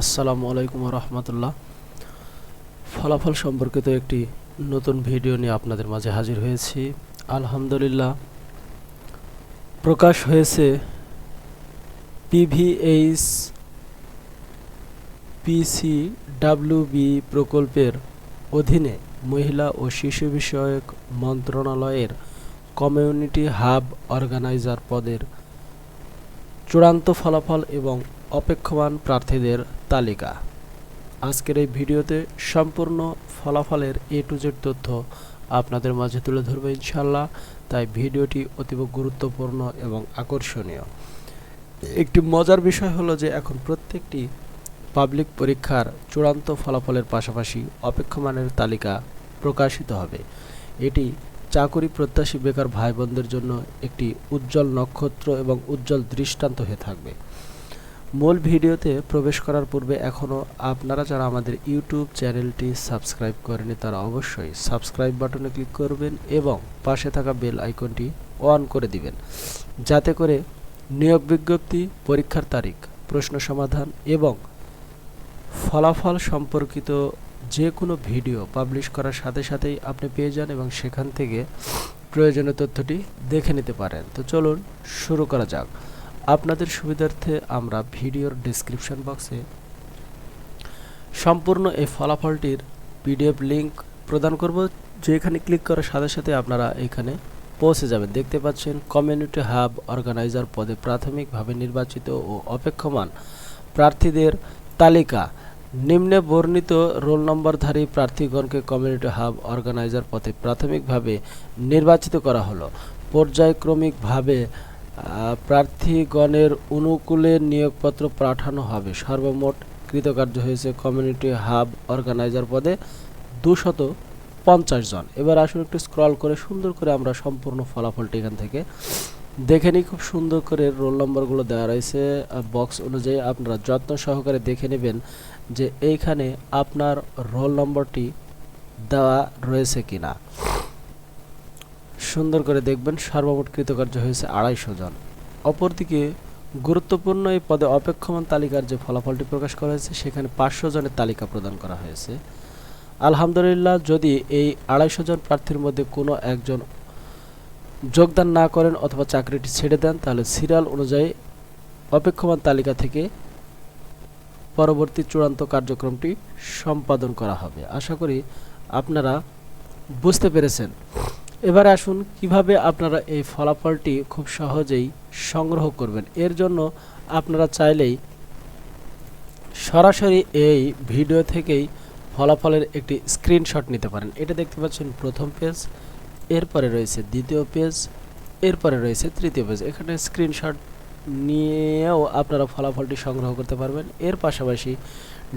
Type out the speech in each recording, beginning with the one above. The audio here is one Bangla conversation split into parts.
আসসালামু আলাইকুম রহমতুল্লাহ ফলাফল সম্পর্কিত একটি নতুন ভিডিও নিয়ে আপনাদের মাঝে হাজির হয়েছি। আলহামদুলিল্লাহ, প্রকাশ হয়েছে পিভিএইচ ডাব্লিউবি প্রকল্পের অধীনে মহিলা ও শিশু বিষয়ক মন্ত্রণালয়ের কমিউনিটি হাব অর্গানাইজার পদের চূড়ান্ত ফলাফল এবং অপেক্ষমান প্রার্থীদের তালিকা। আজকের এই ভিডিওতে সম্পূর্ণ ফলাফলের এ টু জেড তথ্য আপনাদের মাঝে তুলে ধরবে ইনশাল্লাহ তাই ভিডিওটি অতীব গুরুত্বপূর্ণ এবং আকর্ষণীয়। একটি মজার বিষয় হলো যে এখন প্রত্যেকটি পাবলিক পরীক্ষার চূড়ান্ত ফলাফলের পাশাপাশি অপেক্ষমানের তালিকা প্রকাশিত হবে। এটি চাকরি প্রত্যাশী বেকার ভাই বোনদের জন্য একটি উজ্জ্বল নক্ষত্র এবং উজ্জ্বল দৃষ্টান্ত হয়ে থাকবে। মূল ভিডিওতে প্রবেশ করার পূর্বে এখনও আপনারা যারা আমাদের ইউটিউব চ্যানেলটি সাবস্ক্রাইব করেনি তারা অবশ্যই সাবস্ক্রাইব বাটনে ক্লিক করবেন এবং পাশে থাকা বেল আইকনটি অন করে দিবেন। যাতে করে নিয়োগ বিজ্ঞপ্তি, পরীক্ষার তারিখ, প্রশ্ন সমাধান এবং ফলাফল সম্পর্কিত যে কোনো ভিডিও পাবলিশ করার সাথে সাথেই আপনি পেয়ে যান এবং সেখান থেকে প্রয়োজনীয় তথ্যটি দেখে নিতে পারেন। তো চলুন শুরু করা যাক। আপনাদের সুবিধার্থে আমরা ভিডিওর ডেসক্রিপশন বক্সে সম্পূর্ণ এই ফলাফলটির পিডিএফ লিঙ্ক প্রদান করব, যেখানে ক্লিক করার সাথে সাথে আপনারা এখানে পৌঁছে যাবেন। দেখতে পাচ্ছেন কমিউনিটি হাব অর্গানাইজার পদে প্রাথমিকভাবে নির্বাচিত ও অপেক্ষমান প্রার্থীদের তালিকা। নিম্নে বর্ণিত রোল নম্বরধারী প্রার্থীগণকে কমিউনিটি হাব অর্গানাইজার পদে প্রাথমিকভাবে নির্বাচিত করা হলো। পর্যায়ক্রমিকভাবে প্রার্থীগণের অনুকূলে নিয়োগপত্র পাঠানো হবে। সর্বমোট কৃতকার্য হয়েছে কমিউনিটি হাব অর্গানাইজার পদে দুশত পঞ্চাশ জন। এবার আসুন একটু স্ক্রল করে সুন্দর করে আমরা সম্পূর্ণ ফলাফলটি এখান থেকে দেখে নিই। খুব সুন্দর করে রোল নম্বরগুলো দেওয়া রয়েছে। বক্স অনুযায়ী আপনারা যত্ন সহকারে দেখে নেবেন যে এইখানে আপনার রোল নম্বরটি দেওয়া রয়েছে কিনা। সুন্দর করে দেখবেন সর্বমোট কৃতকার্য হয়েছে আড়াইশো জন। অপরদিকে গুরুত্বপূর্ণ এই পদে অপেক্ষমান তালিকার যে ফলাফলটি প্রকাশ করা হয়েছে, সেখানে পাঁচশো জনের তালিকা প্রদান করা হয়েছে। আলহামদুলিল্লাহ, যদি এই আড়াইশো জন প্রার্থীর মধ্যে কোনো একজন যোগদান না করেন অথবা চাকরিটি ছেড়ে দেন, তাহলে সিরিয়াল অনুযায়ী অপেক্ষমান তালিকা থেকে পরবর্তী চূড়ান্ত কার্যক্রমটি সম্পাদন করা হবে। আশা করি আপনারা বুঝতে পেরেছেন। এবার আসুন কীভাবে আপনারা এই ফলাফলটি খুব সহজেই সংগ্রহ করবেন। এর জন্য আপনারা চাইলেই সরাসরি এই ভিডিও থেকেই ফলাফলের একটি স্ক্রিনশট নিতে পারেন। এটা দেখতে পাচ্ছেন প্রথম পেজ এরপরে রয়েছে দ্বিতীয় পেজ এরপরে রয়েছে তৃতীয় পেজ এখানে স্ক্রিনশট নিয়েও আপনারা ফলাফলটি সংগ্রহ করতে পারবেন। এর পাশাপাশি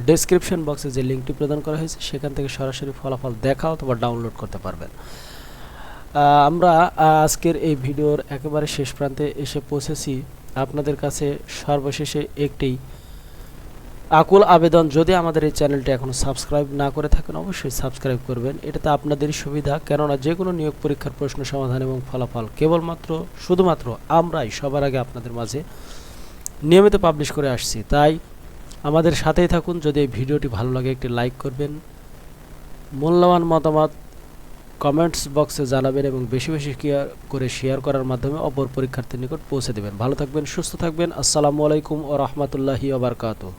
ডেসক্রিপশন বক্সে যে লিঙ্কটি প্রদান করা হয়েছে, সেখান থেকে সরাসরি ফলাফল দেখা অথবা ডাউনলোড করতে পারবেন। আমরা আজকের এই ভিডিওর একেবারে শেষ প্রান্তে এসে পৌঁছেছি আপনাদের কাছে সর্বশেষে একটি আকুল আবেদন। যদি আমাদের এই চ্যানেলটি এখনও সাবস্ক্রাইব না করে থাকেন, অবশ্যই সাবস্ক্রাইব করবেন। এটাতে আপনাদেরই সুবিধা, কেননা যে কোনো নিয়োগ পরীক্ষার প্রশ্ন সমাধান এবং ফলাফল কেবলমাত্র, শুধুমাত্র আমরাই সবার আগে আপনাদের মাঝে নিয়মিত পাবলিশ করে আসছি। তাই আমাদের সাথেই থাকুন। যদি এই ভিডিওটি ভালো লাগে, একটি লাইক করবেন। মূল্যবান মতামত কমেন্টস বক্সে জানাবেন এবং বেশি বেশি করে শেয়ার করার মাধ্যমে অপর পরীক্ষার্থীর নিকট পৌঁছে দেবেন। ভালো থাকবেন, সুস্থ থাকবেন। আসসালামু আলাইকুম ও রহমতুল্লাহি ওবরকাতুহ